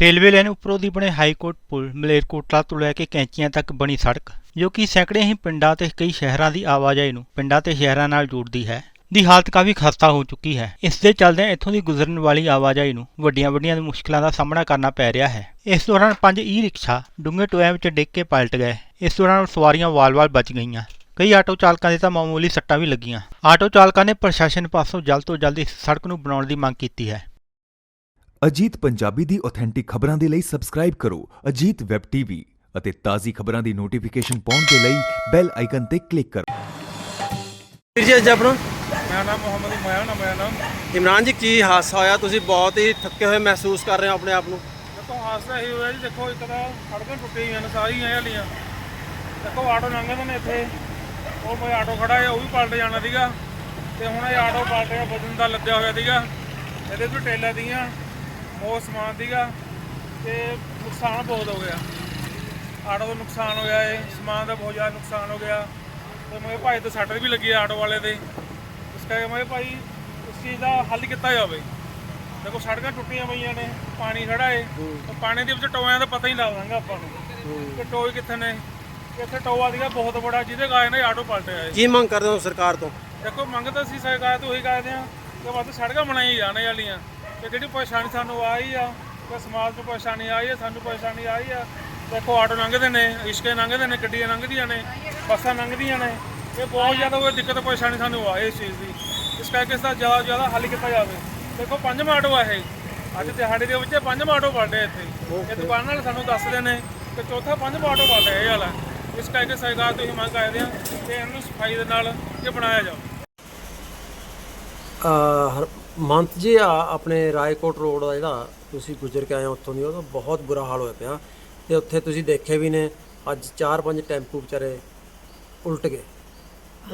Railway line ਉੱਪਰੋਂ ਦੀ ਬਣੇ high court ਪੁਲ ਮਲੇਰਕੋਟਲਾ ਤੋਂ ਲੈ ਕੇ ਕੈਂਚੀਆਂ ਤੱਕ ਬਣੀ ਸੜਕ, ਜੋ ਕਿ ਸੈਂਕੜੇ ਹੀ ਪਿੰਡਾਂ ਤੇ ਕਈ ਸ਼ਹਿਰਾਂ ਦੀ ਆਵਾਜਾਈ ਨੂੰ ਪਿੰਡਾਂ ਤੇ ਸ਼ਹਿਰਾਂ ਨਾਲ ਜੋੜਦੀ ਹੈ, ਦੀ ਹਾਲਤ ਕਾਫੀ ਖਸਤਾ ਹੋ ਚੁੱਕੀ ਹੈ। ਇਸ ਦੇ ਚੱਲਦਿਆਂ ਇੱਥੋਂ ਦੀ ਗੁਜ਼ਰਨ ਵਾਲੀ ਆਵਾਜਾਈ ਨੂੰ ਵੱਡੀਆਂ-ਵੱਡੀਆਂ ਮੁਸ਼ਕਲਾਂ ਦਾ ਸਾਹਮਣਾ ਕਰਨਾ ਪੈ ਰਿਹਾ ਹੈ। ਇਸ ਦੌਰਾਨ ਪੰਜ ਈ-ਰਿਕਸ਼ਾ ਡੂੰਘੇ ਟੋਇਆਂ ਵਿੱਚ ਡਿੱਗ ਕੇ ਪਲਟ ਗਏ। ਇਸ ਦੌਰਾਨ ਸਵਾਰੀਆਂ ਵਾਲ-ਵਾਲ ਬਚ ਗਈਆਂ। ਕਈ ਆਟੋ ਚਾਲਕਾਂ ਦੇ ਤਾਂ ਮਾਮੂਲੀ ਸੱਟਾਂ ਵੀ ਲੱਗੀਆਂ। ਆਟੋ ਚਾਲਕਾਂ ਨੇ ਪ੍ਰਸ਼ਾਸਨ ਪਾਸੋਂ ਜਲਦ ਤੋਂ ਜਲਦ ਇਸ ਸੜਕ ਨੂੰ ਬਣਾਉਣ ਦੀ ਮੰਗ ਕੀਤੀ ਹੈ। ਅਜੀਤ ਪੰਜਾਬੀ ਦੀ ਆਥੈਂਟਿਕ ਖਬਰਾਂ ਦੇ ਲਈ ਸਬਸਕ੍ਰਾਈਬ ਕਰੋ ਅਜੀਤ ਵੈਬ ਟੀਵੀ ਅਤੇ ਤਾਜ਼ੀ ਖਬਰਾਂ ਦੀ ਨੋਟੀਫਿਕੇਸ਼ਨ ਪਾਉਣ ਦੇ ਲਈ ਬੈਲ ਆਈਕਨ ਤੇ ਕਲਿੱਕ ਕਰੋ। ਵੀਰ ਜੀ ਅੱਜ ਆਪਣਾ? ਮੇਰਾ ਨਾਮ ਮੁਹੰਮਦ ਇਮਾਨ ਹੈ ਮੇਰਾ ਨਾਮ ਇਮਰਾਨ ਜੀ ਕੀ ਹਾਦਸਾ ਹੋਇਆ? ਤੁਸੀਂ ਬਹੁਤ ਹੀ ਥੱਕੇ ਹੋਏ ਮਹਿਸੂਸ ਕਰ ਰਹੇ ਹੋ ਆਪਣੇ ਆਪ ਨੂੰ। ਦੇਖੋ ਹਾਦਸਾ ਇਹ ਹੋਇਆ ਜੀ ਦੇਖੋ ਇੱਕ ਤਾਂ ਸੜਕਾਂ ਟੁੱਟੀਆਂ ਹੋਈਆਂ ਨੇ ਸਾਰੀਆਂ ਹਲੀਆਂ। ਦੇਖੋ ਆਟੋ ਲੰਘਦੇ ਨੇ ਇੱਥੇ। ਉਹ ਕੋਈ ਆਟੋ ਖੜਾ ਹੈ ਉਹ ਵੀ ਪਲਟ ਜਾਣਾ ਸੀਗਾ। ਤੇ ਹੁਣ ਇਹ ਆਟੋ ਪਲਟਿਆ ਵਜਨ ਦਾ ਲੱਦਿਆ ਹੋਇਆ ਸੀਗਾ। ਇਹਦੇ ਵਿੱਚ ਟੇਲਾਂ ਦੀਆਂ ਬਹੁਤ ਸਮਾਨ ਸੀਗਾ ਤੇ ਨੁਕਸਾਨ ਬਹੁਤ ਹੋ ਗਿਆ। ਆਟੋ ਦਾ ਨੁਕਸਾਨ ਹੋਇਆ ਹੈ ਸਮਾਨ ਦਾ ਬਹੁਤ ਜ਼ਿਆਦਾ ਨੁਕਸਾਨ ਹੋ ਗਿਆ। ਤੇ ਮੇਰੇ ਭਾਈ ਤੇ ਸੱਟ ਵੀ ਲੱਗੀ ਆਟੋ ਵਾਲੇ ਦੇ। ਇਸ ਕਰਕੇ ਮੇਰੇ ਭਾਈ ਇਸ ਚੀਜ਼ ਦਾ ਹੱਲ ਕੀਤਾ ਜਾਵੇ। ਦੇਖੋ ਸੜਕਾਂ ਟੁੱਟੀਆਂ ਪਈਆਂ ਨੇ ਪਾਣੀ ਖੜਾ ਏ। ਤੇ ਪਾਣੀ ਦੇ ਵਿੱਚ ਟੋਇਆਂ ਦਾ ਪਤਾ ਹੀ ਨਹੀਂ ਲੱਗਦਾਗਾ ਆਪਾਂ ਨੂੰ ਕਿ ਟੋਏ ਕਿੱਥੇ ਨੇ। ਇੱਥੇ ਟੋਆ ਸੀਗਾ ਬਹੁਤ ਬੜਾ ਜਿਹਦੇ ਕਾਰਨ ਇਹ ਆਟੋ ਪਲਟਿਆ ਏ ਕੀ ਮੰਗ ਕਰਦੇ ਹੋ ਸਰਕਾਰ ਤੋਂ? ਦੇਖੋ ਮੰਗ ਤਾਂ ਅਸੀਂ ਸਰਕਾਰ ਤੋਂ ਉਹੀ ਕਰਦੇ ਆ ਕਿ ਵੱਧ ਸੜਕਾਂ ਬਣਾਈ ਜਾਣ ਵਾਲੀਆਂ। ਤੇ ਜਿਹੜੀ ਪਰੇਸ਼ਾਨੀ ਸਾਨੂੰ ਆਈ ਆ? ਕਿ ਸਮਾਜ ਨੂੰ ਪਰੇਸ਼ਾਨੀ ਆਈ ਆ ਸਾਨੂੰ ਪਰੇਸ਼ਾਨੀ ਆਈ ਆ? ਦੇਖੋ ਆਟੋ ਲੰਘਦੇ ਨੇ ਰਿਸ਼ਕੇ ਲੰਘਦੇ ਨੇ ਗੱਡੀਆਂ ਲੰਘਦੀਆਂ ਨੇ ਬੱਸਾਂ ਲੰਘਦੀਆਂ ਨੇ। ਇਹ ਬਹੁਤ ਜ਼ਿਆਦਾ ਕੋਈ ਦਿੱਕਤ ਪਰੇਸ਼ਾਨੀ ਸਾਨੂੰ ਆਈ ਇਸ ਚੀਜ਼ ਦੀ। ਇਸ ਕਰਕੇ ਇਸ ਦਾ ਜ਼ਿਆਦਾ ਤੋਂ ਜ਼ਿਆਦਾ ਹੱਲ ਕੀਤਾ ਜਾਵੇ। ਦੇਖੋ ਪੰਜਵਾਂ ਆਟੋ ਆ ਇਹ। ਅੱਜ ਦਿਹਾੜੀ ਦੇ ਵਿੱਚ ਪੰਜਵਾਂ ਆਟੋ ਪਲਟੇ ਇੱਥੇ। ਇਹ ਦੁਕਾਨ ਵਾਲੇ ਸਾਨੂੰ ਦੱਸਦੇ ਨੇ ਕਿ ਚੌਥਾ ਪੰਜਵਾਂ ਆਟੋ ਪਲਟਿਆ ਇਹ ਵਾਲਾ। ਇਸ ਕਰਕੇ ਸਰਕਾਰ ਤੋਂ ਹੀ ਮੰਗ ਕਰਦੇ ਆ ਕਿ ਇਹਨੂੰ ਸਫ਼ਾਈ ਦੇ ਨਾਲ ਇਹ ਬਣਾਇਆ ਜਾਵੇ। ਮੰਤ ਜੀ ਆ ਆਪਣੇ ਰਾਏਕੋਟ ਰੋਡ ਦਾ ਜਿਹੜਾ ਤੁਸੀਂ ਗੁਜ਼ਰ ਕੇ ਆਏ ਹੋ ਉੱਥੋਂ ਦੀ ਉਹਦਾ ਬਹੁਤ ਬੁਰਾ ਹਾਲ ਹੋਇਆ ਪਿਆ ਤੇ ਉੱਥੇ ਤੁਸੀਂ ਦੇਖੇ ਵੀ ਨੇ ਅੱਜ 4-5 ਟੈਂਪੂ ਵਿਚਾਰੇ ਉਲਟ ਗਏ।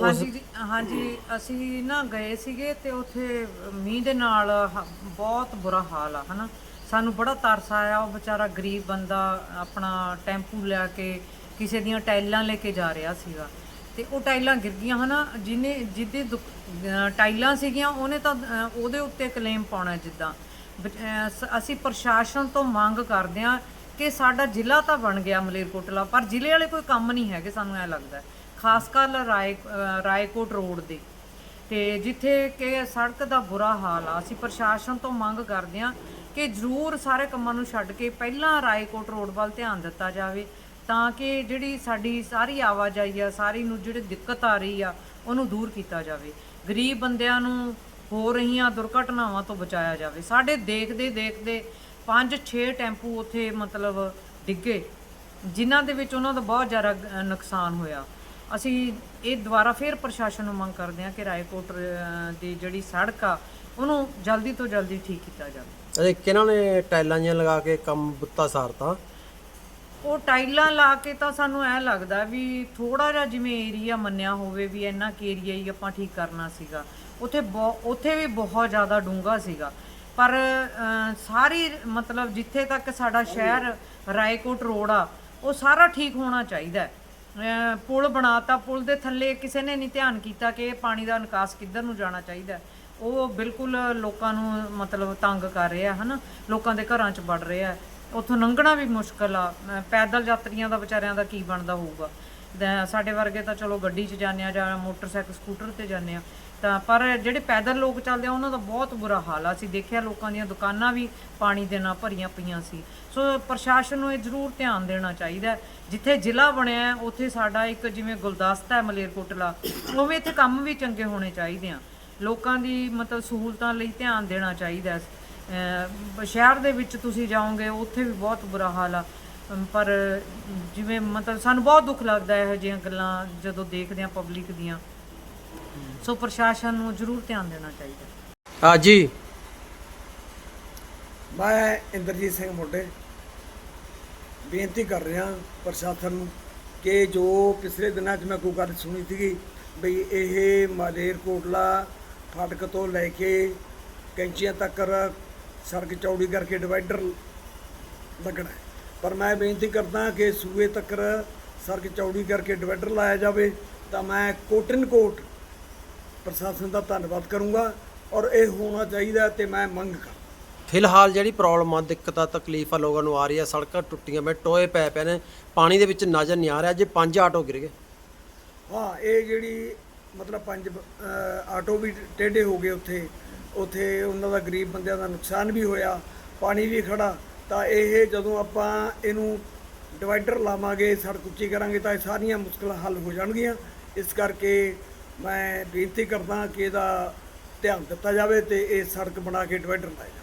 ਹਾਂਜੀ ਜੀ, ਹਾਂਜੀ ਅਸੀਂ ਨਾ ਗਏ ਸੀਗੇ ਤੇ ਉੱਥੇ ਮੀਂਹ ਦੇ ਨਾਲ ਹ- ਬਹੁਤ ਬੁਰਾ ਹਾਲ ਆ ਹਨਾ। ਸਾਨੂੰ ਬੜਾ ਤਰਸ ਆਇਆ ਉਹ ਵਿਚਾਰਾ ਗਰੀਬ ਬੰਦਾ ਆਪਣਾ ਟੈਂਪੂ ਲਿਆ ਕੇ ਕਿਸੇ ਦੀਆਂ ਟਾਈਲਾਂ ਲੈ ਕੇ ਜਾ ਰਿਹਾ ਸੀਗਾ। ਤੇ ਉਹ ਟਾਈਲਾਂ ਗਿਰ ਗਈਆਂ ਹਨਾ ਜਿਹਨੇ ਜਿਹਦੇ ਦੁਕ- ਟਾਈਲਾਂ ਸੀਗੀਆਂ, ਉਹਨੇ ਤਾਂ ਉਹਦੇ ਉੱਤੇ ਕਲੇਮ ਪਾਉਣਾ ਜਿੱਦਾਂ। ਬ- ਅਸੀਂ ਪ੍ਰਸ਼ਾਸਨ ਤੋਂ ਮੰਗ ਕਰਦੇ ਹਾਂ ਕਿ ਸਾਡਾ ਜ਼ਿਲ੍ਹਾ ਤਾਂ ਬਣ ਗਿਆ ਮਲੇਰਕੋਟਲਾ ਪਰ ਜ਼ਿਲ੍ਹੇ ਵਾਲੇ ਕੋਈ ਕੰਮ ਨਹੀਂ ਹੈਗੇ, ਸਾਨੂੰ ਐ ਲੱਗਦਾ ਖਾਸ ਕਰ ਰਾਏ ਰਾਏਕੋਟ ਰੋਡ ਦੇ। ਤੇ ਜਿੱਥੇ ਕਿ ਸੜਕ ਦਾ ਬੁਰਾ ਹਾਲ ਆ, ਅਸੀਂ ਪ੍ਰਸ਼ਾਸਨ ਤੋਂ ਮੰਗ ਕਰਦੇ ਹਾਂ ਕਿ ਜ਼ਰੂਰ ਸਾਰੇ ਕੰਮਾਂ ਨੂੰ ਛੱਡ ਕੇ ਪਹਿਲਾਂ ਰਾਏਕੋਟ ਰੋਡ ਵੱਲ ਧਿਆਨ ਦਿੱਤਾ ਜਾਵੇ ਤਾਂ ਕਿ ਜਿਹੜੀ ਸਾਡੀ ਸਾਰੀ ਆਵਾਜਾਈ ਆ, ਸਾਰੀ ਨੂੰ ਜਿਹੜੀ ਦਿੱਕਤ ਆ ਰਹੀ ਆ, ਉਹਨੂੰ ਦੂਰ ਕੀਤਾ ਜਾਵੇ। ਗਰੀਬ ਬੰਦਿਆਂ ਨੂੰ ਹੋ ਰਹੀਆਂ ਦੁਰਘਟਨਾਵਾਂ ਤੋਂ ਬਚਾਇਆ ਜਾਵੇ। ਸਾਡੇ ਦੇਖਦੇ ਦੇਖਦੇ 5-6 ਟੈਂਪੂ ਉੱਥੇ ਮਤਲਬ ਡਿੱਗੇ, ਜਿਨ੍ਹਾਂ ਦੇ ਵਿੱਚ ਉਹਨਾਂ ਦਾ ਬਹੁਤ ਜ਼ਿਆਦਾ ਨੁਕਸਾਨ ਹੋਇਆ। ਅਸੀਂ ਇਹ ਦੁਬਾਰਾ ਫੇਰ ਪ੍ਰਸ਼ਾਸਨ ਨੂੰ ਮੰਗ ਕਰਦੇ ਹਾਂ ਕਿ ਰਾਏਕੋਟ ਦੀ ਜਿਹੜੀ ਸੜਕ ਆ, ਉਹਨੂੰ ਜਲਦੀ ਤੋਂ ਜਲਦੀ ਠੀਕ ਕੀਤਾ ਜਾਵੇ। ਅਜੇ ਕਿਹਨਾਂ ਨੇ ਟਾਈਲਾਂ ਜੀਆਂ ਲਗਾ ਕੇ ਕੰਮ ਬੁੱਤਾ ਸਾਰਤਾ? ਉਹ ਟਾਈਲਾਂ ਲਾ ਕੇ ਤਾਂ ਸਾਨੂੰ ਐ ਲੱਗਦਾ ਵੀ ਥੋੜਾ ਜਿਹਾ ਜਿਵੇਂ ਏਰੀਆ ਮੰਨਿਆ ਹੋਵੇ ਵੀ ਇੰਨਾ ਕੁ ਏਰੀਆ ਹੀ ਆਪਾਂ ਠੀਕ ਕਰਨਾ ਸੀਗਾ। ਉੱਥੇ ਬਹੁ- ਉੱਥੇ ਵੀ ਬਹੁਤ ਜ਼ਿਆਦਾ ਡੂੰਘਾ ਸੀਗਾ। ਪਰ ਸਾਰੀ ਮਤਲਬ ਜਿੱਥੇ ਤੱਕ ਸਾਡਾ ਸ਼ਹਿਰ ਰਾਏਕੋਟ ਰੋਡ ਆ ਉਹ ਸਾਰਾ ਠੀਕ ਹੋਣਾ ਚਾਹੀਦਾ। ਹੈ। ਅ, ਪੁਲ ਬਣਾਤਾ ਪੁਲ ਦੇ ਥੱਲੇ ਕਿਸੇ ਨੇ ਨਹੀਂ ਧਿਆਨ ਕੀਤਾ ਕਿ ਇਹ ਪਾਣੀ ਦਾ ਨਿਕਾਸ ਕਿੱਧਰ ਨੂੰ ਜਾਣਾ ਚਾਹੀਦਾ। ਉਹ ਬਿਲਕੁਲ ਲੋਕਾਂ ਨੂੰ ਮਤਲਬ ਤੰਗ ਕਰ ਰਿਹਾ ਹਨਾ? ਲੋਕਾਂ ਦੇ ਘਰਾਂ 'ਚ ਵੜ ਰਿਹਾ। ਉੱਥੋਂ ਲੰਘਣਾ ਵੀ ਮੁਸ਼ਕਲ ਆ। ਪੈਦਲ ਯਾਤਰੀਆਂ ਦਾ ਵਿਚਾਰਿਆਂ ਦਾ ਕੀ ਬਣਦਾ ਹੋਊਗਾ। ਤਾਂ ਸਾਡੇ ਵਰਗੇ ਤਾਂ ਚਲੋ ਗੱਡੀ 'ਚ ਜਾਂਦੇ ਆ ਜਾਂ ਮੋਟਰਸਾਈਕਲ, ਸਕੂਟਰ ਤੇ ਜਾਂਦੇ ਆ। ਤਾਂ ਪਰ ਜਿਹੜੇ ਪੈਦਲ ਲੋਕ ਚੱਲਦੇ ਆ, ਉਹਨਾਂ ਦਾ ਬਹੁਤ ਬੁਰਾ ਹਾਲ ਆ। ਅਸੀਂ ਦੇਖਿਆ ਲੋਕਾਂ ਦੀਆਂ ਦੁਕਾਨਾਂ ਵੀ ਪਾਣੀ ਦੇ ਨਾਲ ਭਰੀਆਂ ਪਈਆਂ ਸੀ। ਸੋ ਪ੍ਰਸ਼ਾਸਨ ਨੂੰ ਇਹ ਜ਼ਰੂਰ ਧਿਆਨ ਦੇਣਾ ਚਾਹੀਦਾ ਜਿੱਥੇ ਜ਼ਿਲ੍ਹਾ ਬਣਿਆ ਉੱਥੇ ਸਾਡਾ ਇੱਕ ਜਿਵੇਂ ਗੁਲਦਸਤਾ ਹੈ ਮਲੇਰਕੋਟਲਾ ਉਵੇਂ ਇੱਥੇ ਕੰਮ ਵੀ ਚੰਗੇ ਹੋਣੇ ਚਾਹੀਦੇ ਆ। ਲੋਕਾਂ ਦੀ ਮਤਲਬ ਸਹੂਲਤਾਂ ਲਈ ਧਿਆਨ ਦੇਣਾ ਚਾਹੀਦਾ ਸ਼ਹਿਰ ਦੇ ਵਿੱਚ ਤੁਸੀਂ ਜਾਓਗੇ ਉੱਥੇ ਵੀ ਬਹੁਤ ਬੁਰਾ ਹਾਲ ਆ। ਪਰ ਜਿਵੇਂ ਮਤਲਬ ਸਾਨੂੰ ਬਹੁਤ ਦੁੱਖ ਲੱਗਦਾ ਹੈ ਇਹੋ ਜਿਹੀਆਂ ਗੱਲਾਂ ਜਦੋਂ ਦੇਖਦੇ ਆ ਪਬਲਿਕ ਦੀਆਂ। ਸੋ ਪ੍ਰਸ਼ਾਸਨ ਨੂੰ ਜ਼ਰੂਰ ਧਿਆਨ ਦੇਣਾ ਚਾਹੀਦਾ। ਹਾਂ ਜੀ। ਮੈਂ ਇੰਦਰਜੀਤ ਸਿੰਘ ਮੋਢੇ। ਬੇਨਤੀ ਕਰ ਰਿਹਾ ਪ੍ਰਸ਼ਾਸਨ ਨੂੰ ਕਿ ਜੋ ਪਿਛਲੇ ਦਿਨਾਂ 'ਚ ਮੈਂ ਕੋਈ ਗੱਲ ਸੁਣੀ ਸੀਗੀ ਬਈ ਇਹ ਮਾਲੇਰਕੋਟਲਾ ਫਾਟਕ ਤੋਂ ਲੈ ਕੇ ਕੈਂਚੀਆਂ ਤੱਕ ਸੜਕ ਚੌੜੀ ਕਰਕੇ ਡਿਵਾਈਡਰ ਲੱਗਣਾ। ਪਰ ਮੈਂ ਬੇਨਤੀ ਕਰਦਾ ਕਿ ਸੂਏ ਤੱਕ ਸੜਕ ਚੌੜੀ ਕਰਕੇ ਡਿਵਾਈਡਰ ਲਾਇਆ ਜਾਵੇ ਤਾਂ ਮੈਂ ਕੋਟਨ ਕੋਟ ਪ੍ਰਸ਼ਾਸਨ ਦਾ ਧੰਨਵਾਦ ਕਰੂੰਗਾ ਔਰ ਇਹ ਹੋਣਾ ਚਾਹੀਦਾ ਤੇ ਮੈਂ ਮੰਗ ਕਰ ਫਿਲਹਾਲ ਜਿਹੜੀ ਪ੍ਰੋਬਲਮ ਆ ਦਿੱਕਤ ਤਕਲੀਫ ਲੋਕਾਂ ਨੂੰ ਆ ਰਹੀ ਆ ਸੜਕਾਂ ਟੁੱਟੀਆਂ ਪਏ ਟੋਏ ਪੈ ਪਏ ਨੇ ਪਾਣੀ ਦੇ ਵਿੱਚ ਨਜ਼ਰ ਨਹੀਂ ਆ ਰਿਹਾ ਜੇ ਪੰਜ ਆਟੋ ਗਿਰ ਗਏ। ਹਾਂ ਇਹ ਜਿਹੜੀ ਮਤਲਬ ਪੰਜ ਆਟੋ ਵੀ ਟੇਢੇ ਹੋ ਗਏ ਉੱਥੇ। ਉੱਥੇ ਉਹਨਾਂ ਦਾ ਗਰੀਬ ਬੰਦਿਆਂ ਦਾ ਨੁਕਸਾਨ ਵੀ ਹੋਇਆ, ਪਾਣੀ ਵੀ ਖੜਾ ਤਾਂ ਇਹ ਜਦੋਂ ਆਪਾਂ ਇਹਨੂੰ ਡਿਵਾਈਡਰ ਲਾਵਾਂਗੇ, ਸੜਕ ਉੱਚੀ ਕਰਾਂਗੇ, ਤਾਂ ਇਹ ਸਾਰੀਆਂ ਮੁਸ਼ਕਲਾਂ ਹੱਲ ਹੋ ਜਾਣਗੀਆਂ। ਇਸ ਕਰਕੇ ਮੈਂ ਬੇਨਤੀ ਕਰਦਾ ਕਿ ਇਹਦਾ ਧਿਆਨ ਦਿੱਤਾ ਜਾਵੇ ਤੇ ਇਹ ਸੜਕ ਬਣਾ ਕੇ ਡਿਵਾਈਡਰ ਲਾਇਆ ਜਾਵੇ।